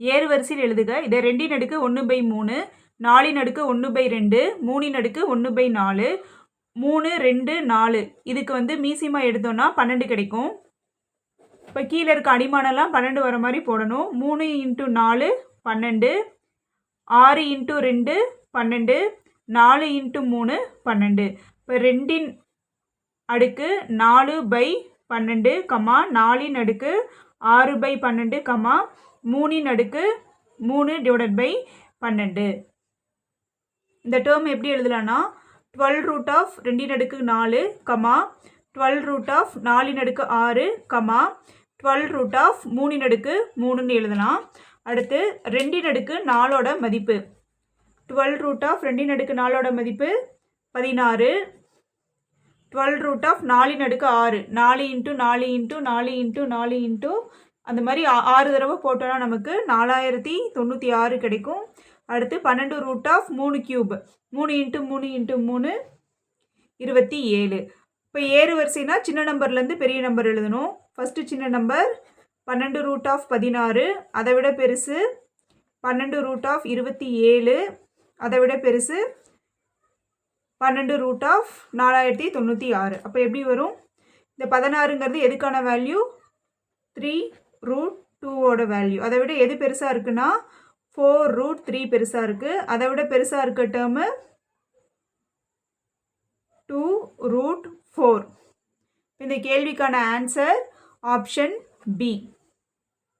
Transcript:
ஏறு வரிசையில் எழுதுக. இதை ரெண்டின் அடுக்கு ஒன்று பை மூணு நாலின் அடுக்கு ஒன்று பை ரெண்டு மூணின் அடுக்கு ஒன்று பை நாலு மூணு ரெண்டு நாலு. இதுக்கு வந்து மீசிமா எடுத்தோம்னா பன்னெண்டு கிடைக்கும். இப்போ கீழே இருக்க அடிமானம்லாம் பன்னெண்டு வர மாதிரி போடணும். மூணு இன்ட்டு நாலு பன்னெண்டு. ஆறு இன்ட்டு ரெண்டு பன்னெண்டு. நாலு இன்ட்டு மூணு பன்னெண்டு. இப்போ ரெண்டின் அடுக்கு நாலு பை பன்னெண்டு கம்மா நாலின் அடுக்கு ஆறு பை பன்னெண்டு கமா மூணின் அடுக்கு மூணு டிவைடட் பை பன்னெண்டு. இந்த டேர்ம் எப்படி எழுதலாம்னா டுவெல் ரூட் ஆஃப் ரெண்டின் அடுக்கு நாலு கமா டுவெல் ரூட் ஆஃப் நாலின் அடுக்கு ஆறு கமா டுவெல் ரூட் ஆஃப் மூணின் அடுக்கு மூணுன்னு எழுதலாம். அடுத்து ரெண்டின் அடுக்கு நாலோட மதிப்பு. டுவெல் ரூட் ஆஃப் ரெண்டின் அடுக்கு நாலோட மதிப்பு பதினாறு. டுவெல் ரூட் ஆஃப் நாலின் அடுக்கு ஆறு. நாலு இன்ட்டு நாலு இன்ட்டு நாலு இன்ட்டு நாலு இன்ட்டு அந்த மாதிரி ஆ- ஆறு தடவை போட்டோன்னா நமக்கு நாலாயிரத்தி தொண்ணூற்றி ஆறு கிடைக்கும். அடுத்து பன்னெண்டு ரூட் ஆஃப் மூணு கியூப் மூணு இன்ட்டு மூணு இன்ட்டு மூணு இருபத்தி ஏழு. இப்போ ஏறு வரிசைனா சின்ன நம்பர்லேருந்து பெரிய நம்பர் எழுதணும். ஃபஸ்ட்டு சின்ன நம்பர் பன்னெண்டு ரூட் ஆஃப் பதினாறு. அதை விட பெருசு பன்னெண்டு ரூட் ஆஃப் இருபத்தி ஏழு. அதை விட பெருசு பன்னெண்டு ரூட் ஆஃப் நாலாயிரத்தி தொண்ணூற்றி ஆறு. அப்போ எப்படி வரும்? இந்த பதினாறுங்கிறது எதுக்கான வேல்யூ த்ரீ ரூட் டூவோட வேல்யூ அதை விட எது பெருசாக இருக்குன்னா ஃபோர் ரூட் த்ரீ பெருசாக இருக்குது அதை விட பெருசாக இருக்க டேர்மு டூ ரூட் ஃபோர் இந்த கேள்விக்கான ஆன்சர் ஆப்ஷன் பி